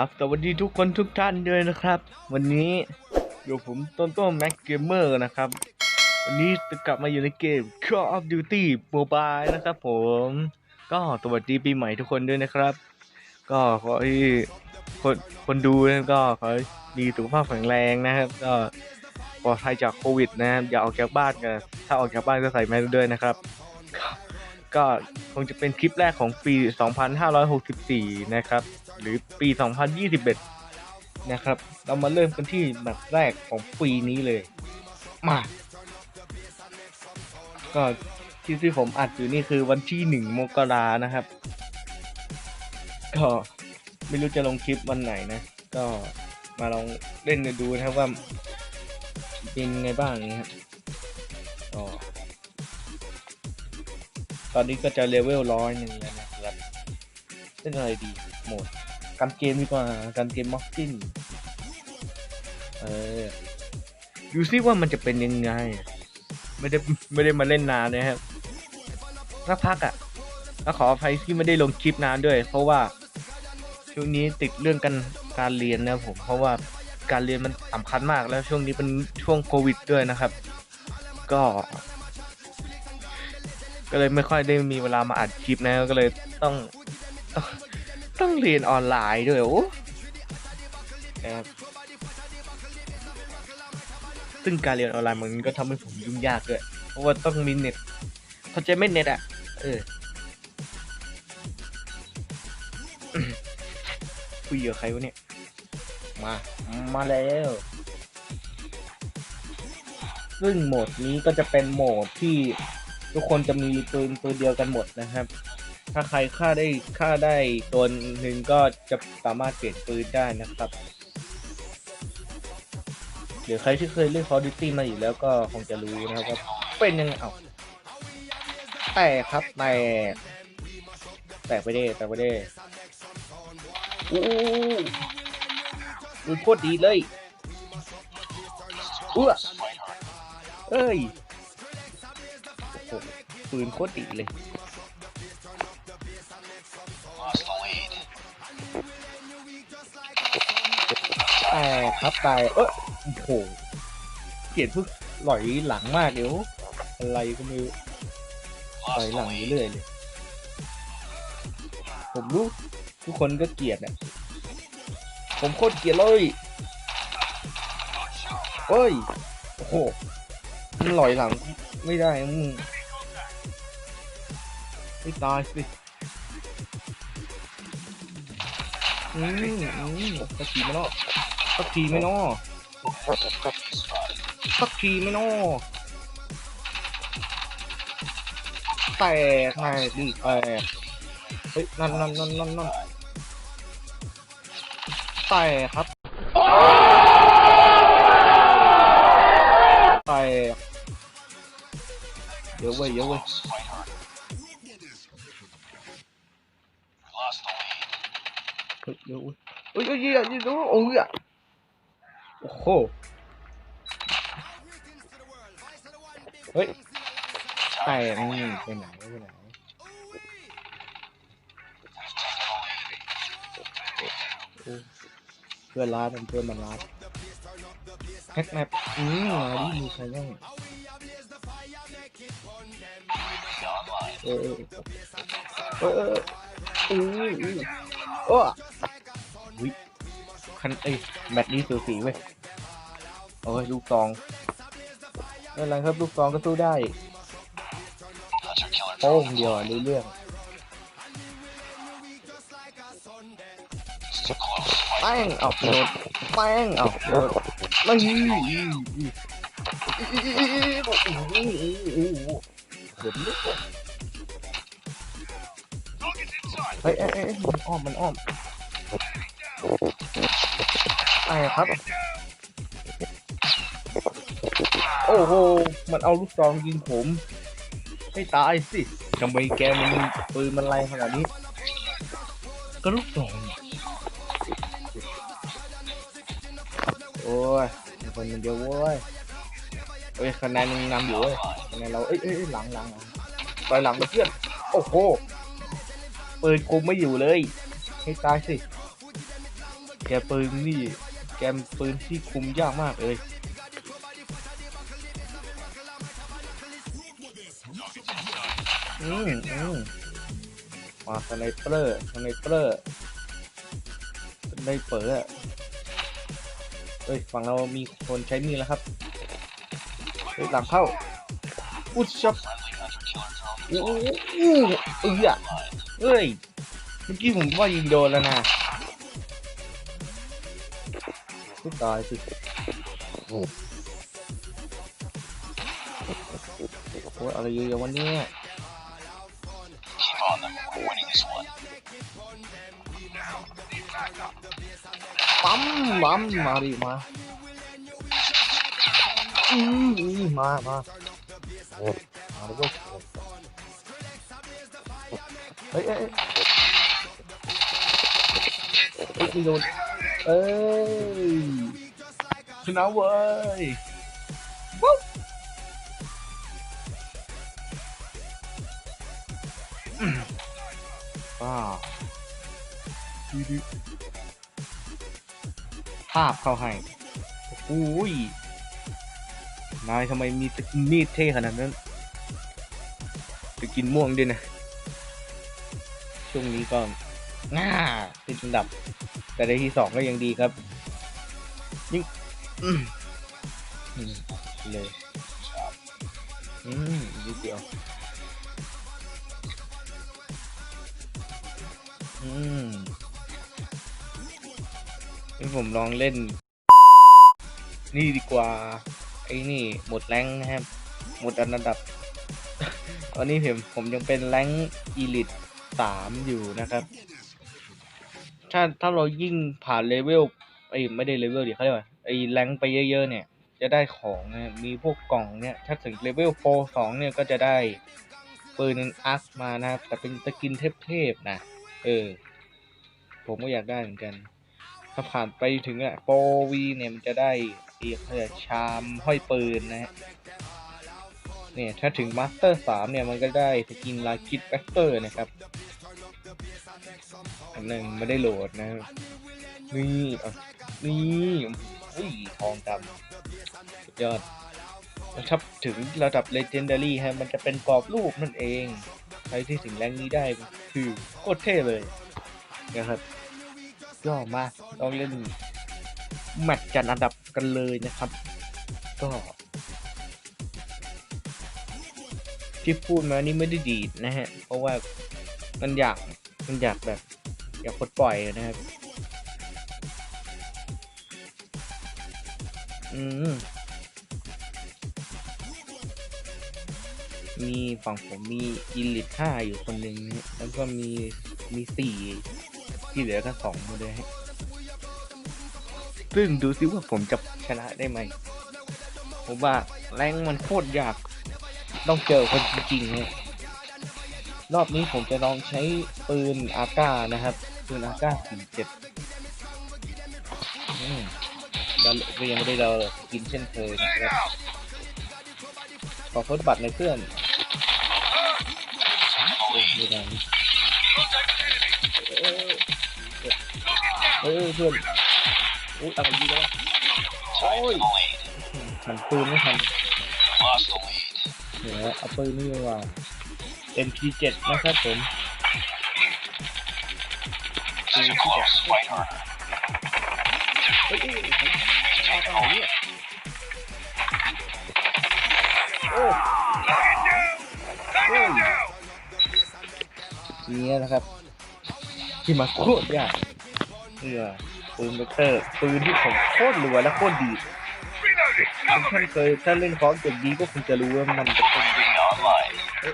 ครับสวัสดีทุกคนทุกท่านด้วยนะครับ วันนี้อยู่ผมต้นต้นแม็กเกมเมอร์นะครับ วันนี้จะกลับมาอยู่ในเกม Call of Duty Mobile นะครับผม ก็สวัสดีปีใหม่ทุกคนด้วยนะครับ ก็ขอให้คนคนดูนะก็ขอให้มีสุขภาพแข็งแรงนะครับ ก็ปลอดภัยจากโควิดนะครับอย่าออกจากบ้านกันถ้าออกจากบ้านก็ใส่แมสด้วยนะครับก็ก็คงจะเป็นคลิปแรกของปี 2564 นะครับ หรือปี 2021 นะครับ เรามาเริ่มกันที่แมตช์แรกของปีนี้เลย มา ก็ที่ที่ผมอัดอยู่นี่คือวันที่หนึ่งมกรานะครับ ก็ไม่รู้จะลงคลิปวันไหนนะ ก็มาลองเล่นกันดูนะครับว่าเป็นไงบ้างนะครับก็ตอนนี้ก็จะเลเวลร้อยหนึ่งแล้วนะครับเล่นอะไรดีโหมด การเกมดีกว่าการเกมม็อกซิ่งเออดูซิว่ามันจะเป็นยังไง ไม่ได้ไม่ได้มาเล่นนานนะครับสักพักอะ่ะแล้วขออภัยที่ไม่ได้ลงคลิปนานด้วย เพราะว่าช่วงนี้ติดเรื่องกันการเรียนนะผม เพราะว่าการเรียนมันสำคัญมากแล้วช่วงนี้เป็นช่วงโควิดด้วยนะครับ ก็ ก็เลยไม่ค่อยได้มีเวลามาอัดคลิปนะก็เลยต้อง ต้องเรียนออนไลน์ด้วยโอ้ครับซึ่งการเรียนออนไลน์มันก็ทำให้ผมยุ่งยากด้วยเพราะว่าต้องมีเน็ตเขาใจไม่เน็ตอะ เออคุยกับใครวะเนี่ย มา มาแล้ว ซึ่งโหมดนี้ก็จะเป็นโหมดที่ทุกคนจะมีปืนปืนเดียวกันหมดนะครับ ถ้าใครฆ่าได้ฆ่าได้ตัวหนึ่งก็จะสามารถเปลี่ยนปืนได้นะครับหรือใครที่เคยเล่น Call of Duty มาอยู่แล้วก็คงจะรู้นะครับว่าเป็นยังไงเอาแตกครับแตกแตกไปได้แตกไปได้อู้ปืนโคตรดีเลยเอ้อเอ้ยโอ้โหปืนโคตรดีเลย แต่ครับแต่เออโอ้โหเกลียดพวกหลอยหลังมากเดี๋ยวอะไรก็ไม่รู้หลอยหลังเรื่อยเลย ผมรู้ทุกคนก็เกลียดอะผมโคตรเกลียดเลยเอ้ยโอ้โหมันหลอยหลังไม่ได้มึงไม่ตายสิอืมอืมสักทีไหมเนาะ สักทีไหมเนาะสักทีไหมเนาะแตกไงดิแตกเฮ้ยนั่นนั่นนั่นนั่นนั่นแตกครับแตกเดี๋ยวเว้ยเดี๋ยวเว้ยเฮ้ยเดี๋ยวเฮ้ยเฮ้ยเฮ้ยเฮ้ยเดี๋ยวโอ้ยอะ โอ้โห เฮ้ยแต่นี่ไปไหนไปไหนเพื่อนร้านมันเพื่อนมันร้านแฮกแมปอืมมาดิมีใครบ้างเออเออเออเอออู้อู้โอ้ คันเอ้ยแมตช์นี้สูสีเว้ยโอ้ยลูกซองไม่เป็นไรครับลูกซองก็สู้ได้โป้งเดียวรู้เรื่องแป้งเอาโดนแป้งเอาโดนไม่โอ้โหเดี๋ยวนี้เฮ้ยเอ้ยเอ้ยมันอ้อมมันอ้อม ไอ้ครับ โอ้โห มันเอาลูกซองยิงผม ให้ตายสิทำไมแกมันปืนมันแรงขนาดนี้ ก็ลูกซองโอ้ยคนมันเดียวเว้ยเอ้ยคะแนนมึงนำอยู่เว้ยคะแนนเราเอ้ยเอ้ยหลังหลังต่อยหลังไปเพื่อน โอ้โหปืนคุมไม่อยู่เลย ให้ตายสิแกปืนนี่ แกมปืนที่คุมยากมากเลยอืมอืมมาสไนเปอร์สไนเปอร์สไนเปอร์อะเฮ้ยฝั่งเรามีคนใช้มีแล้วครับเฮ้ยหลังเข้าอุ๊ยชับอู้อู้เอ้ยอะเฮ้ยเมื่อกี้ผมว่ายิงโดนแล้วนะ ทุกตายสิโอ้โหอะไรเยอะๆวันนี้ปั๊มปั๊มมาดิมาอืมอืมามาโอ้มาแล้วก็เฮ้ยเอ้ยเฮ้ยไม่โดน เอ้ยชนะเว้ยวู้อืมว้าวดีดีภาพเข้าให้โอ้ยนายทำไมมีสกินมีดเท่ขนาดนั้นสกินม่วงด้วยนะ ช่วงนี้ก็ ง่าติดอันดับ แต่ในที่สองก็ยังดีครับยิ่งเลยอืมนิดเดียวอืมนี่ผมลองเล่น นี่ดีกว่า ไอ้นี่ หมดแรงนะครับ หมดอันดับ ตอนนี้ผมผมยังเป็นแรงอีลิตสามอยู่นะครับ ถ้าถ้าเรายิ่งผ่านเลเวลไอ้ไม่ได้เลเวลดิเขาเรียกว่าไอ้แรงไปเยอะๆเนี่ย จะได้ของนะมีพวกกล่องเนี่ย ถ้าถึงเลเวลโฟสองเนี่ยก็จะได้ปืนอาร์คมานะครับแต่เป็นสกินเทพๆนะเออ ผมก็อยากได้เหมือนกัน ถ้าผ่านไปถึงอะโปวีเนี่ยมันจะได้เอีกเรียกชามห้อยปืนนะฮะเนี่ยถ้าถึงมาสเตอร์สามเนี่ยมันก็ได้สกินลาคิดแบคเตอร์นะครับ อันหนึ่งไม่ได้โหลดนะ นี่นี่อุ้ยทองดำสุดยอดถ้าถึงระดับ Legendary ฮะมันจะเป็นกรอบรูปนั่นเอง ใครที่ถึงแรงนี้ได้คือโคตรเท่เลยนะครับก็มาลองเล่นแมตช์จัดอันดับกันเลยนะครับ ก็ที่พูดมานี่ไม่ได้ดีดนะฮะ เพราะว่ามันอยาก มันอยากแบบอยากปลดปล่อยนะครับ อืมมีฝั่งผมมีอิลิทห้าอยู่คนหนึ่งแล้วก็มีมีสี่ที่เหลือก็สองหมดเลยซึ่งดูซิว่าผมจะชนะได้ไหมผมว่าแรงมันโคตรยาก ต้องเจอคนจริงๆฮะ รอบนี้ผมจะลองใช้ปืนอาก้านะครับ ปืนอาก้าสี่เจ็ดเรายังไม่ได้เรากินเช่นเคยนะครับขอทดบัตรในเพื่อนโอ้ยไม่ได้เออเออเพื่อนโอ้ยอะไรดีแล้วะโอ้ย The lead. หันปืนไม่ทันเดี๋ยเอาปืนนี่ดีกว่า MP7 นะครับผมเฮ้ยเอ้ยเนี่ยโอ้ยนี้นะครับ ที่มาโคตรยากเนี่ยปืนเบเตอร์ปืนที่ผมโคตรรัวและโคตรดีท่านเคยถ้าเล่นคอร์สเก็บดีก็คงจะรู้ว่ามันจะเป็นยังไง Being online. โอ้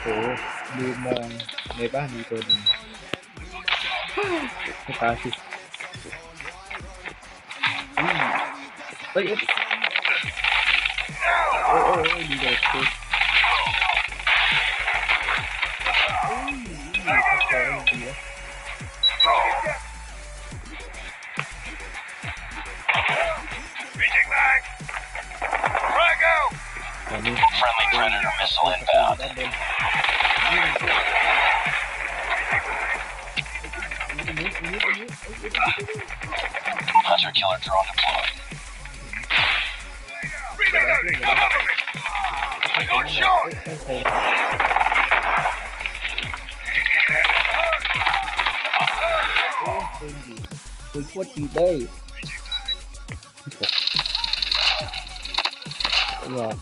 โหดูมองในบ้านมีตัวหนึ่งตาสิอืมเฮ้ยเอ้ยโอ้โอโอ้ยดีเลย Friendly predator missile inbound. ด้านบนยิงยิงยิงยิง Hunter killer drone deployed. I got shot. ไ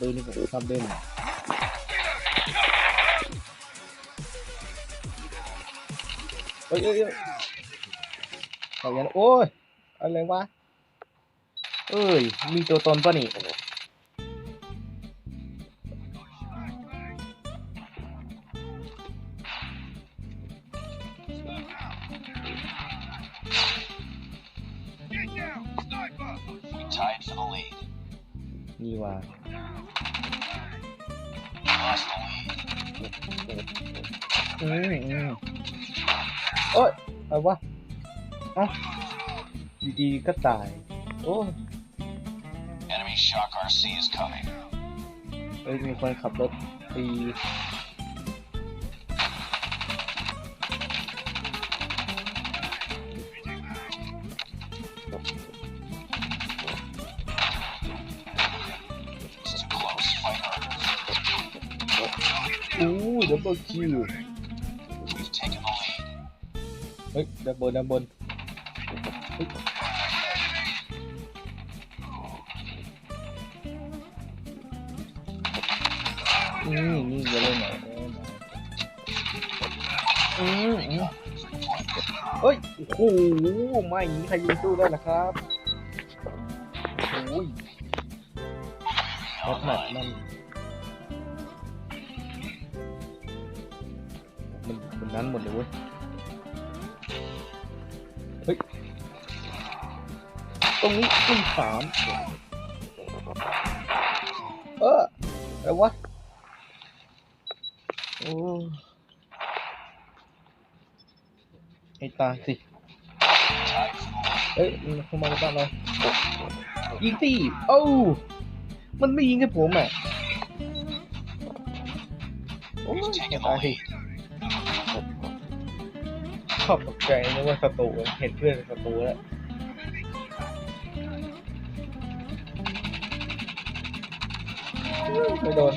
ปืนดีปืนโคตรดีเลยอย่าปืนนี่ผมชอบเล่นเอ้ยเอ้ยเอ้ยเอายันโอ้ยอะไรวะเอ้ย มีตัวตนปะนี่ อืมอืมโอ้ยอะไรวะเอ้าอยู่ดีๆก็ตาย โอ้ย Enemy shock RC is coming. เอ้ยมีคนขับรถตี It's too close. Fight harder. อู้ดับเบิลคิว เฮ้ยดับบนดับบนเฮ้ยนี่นี่จะเล่นไหนเล่นไหนอืมอืมเฮ้ย โอ้โห ไม่อย่างนี้ใครยิงสู้ได้ล่ะครับโอ้ยรถหนักมันมัน นนั้นหมดเลยเว้ย เฮ้ย ตรงนี้ขึ้นสามเอออะไรวะ โอ้ไอตาสิ เอ้ยมันเข้ามาในบ้านเรายิงสิเอ้มันไม่ยิงให้ผมอะโอ้ยตาย ชอบตกใจนึกว่าศัตรูเห็นเพื่อนเป็นศัตรูแล้วไม่โดน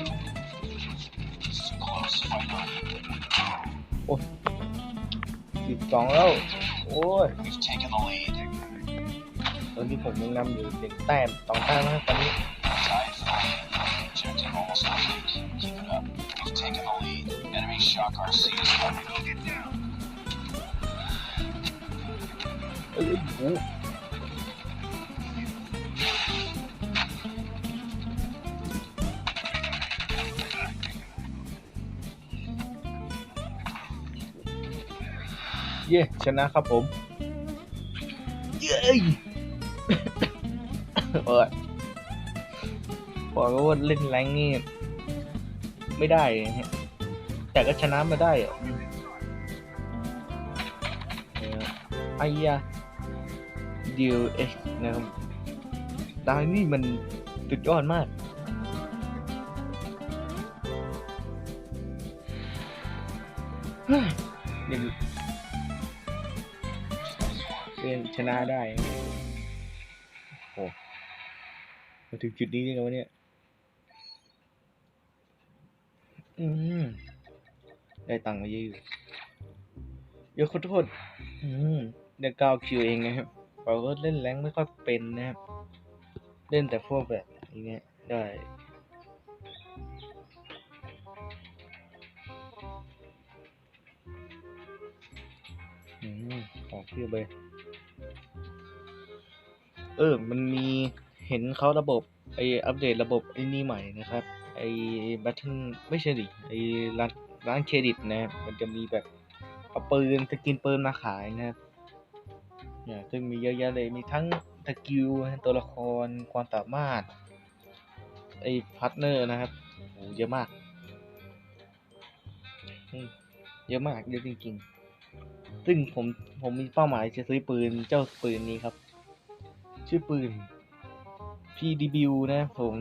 It's too close. Fight harder. สิบสองแล้ว โอ้ย We've taken the lead. ตอนนี้ผมยังนำอยู่หนึ่งแต้มสองแต้มนะครับตอนนี้ เอ้ยโอ้โหเย้ชนะครับผม เย้ยเออบอกว่าเล่นแรงนี่ไม่ได้ แต่ก็ชนะมาได้อะอืมเออไอ้ยา ดีลเอนะครับดาวนี่มันสุดยอดมากเฮ้ยเดี๋ยวเล่นชนะได้ โอ้มาถึงจุดนี้ได้ไงวะเนี่ย อืม ได้ตังค์มาเยอะอยู่เดี๋ยวขอโทษ อืมเดี๋ยวกาวคิวเองนะครับ เราก็เล่นแรงไม่ค่อยเป็นนะครับ เล่นแต่พวกแบบอย่างเงี้ยได้อืมของเพียบเลย เออ มันมีเห็นเขาระบบไออัปเดตระบบไอ้นี่ใหม่นะครับ ไอบัตเทิลไม่ใช่ดิไอร้านร้านเครดิตนะครับมันจะมีแบบเอาปืนสกินปืนมาขายนะครับ เนี่ยซึ่งมีเยอะแยะเลยมีทั้งสกิลตัวละครความสามารถไอ้พาร์ทเนอร์นะครับโหเยอะมาก เยอะมากเยอะจริงๆ ซึ่งผมผมมีเป้าหมายจะซื้อปืนเจ้าปืนนี้ครับ ชื่อปืน PDW นะผม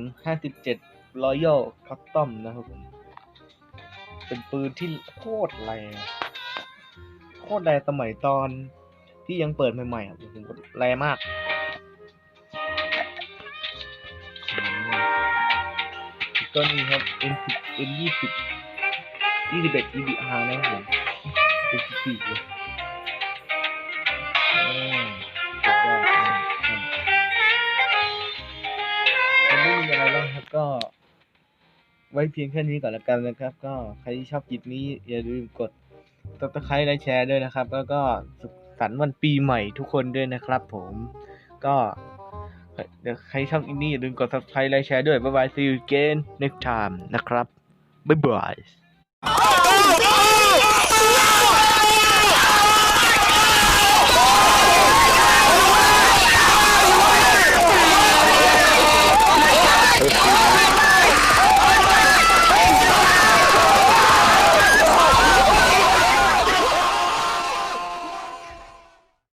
57 Royal Custom นะครับผมเป็นปืนที่โคตรแรงโคตรแรงสมัยตอน ที่ยังเปิดใหม่ๆครับผมกดแรงมากอืมก็นี่ครับ N10 N20 21 EBR นะครับผมเป็นปีกเลยอืมสุดยอดอืมอืมยังไม่มีอะไรแล้วครับก็ไว้เพียงแค่นี้ก่อนละกันนะครับ ก็ใครที่ชอบคลิปนี้อย่าลืมกดซับสไครต์และแชร์ด้วยนะครับ แล้วก็ สันวันปีใหม่ทุกคนด้วยนะครับผม ก็เดี๋ยวใครชอบอินนี่อย่าลืมกด subscribe ไละแชร์ด้วย บ๊ายบาย see you again next time นะครับ บ๊ายบาย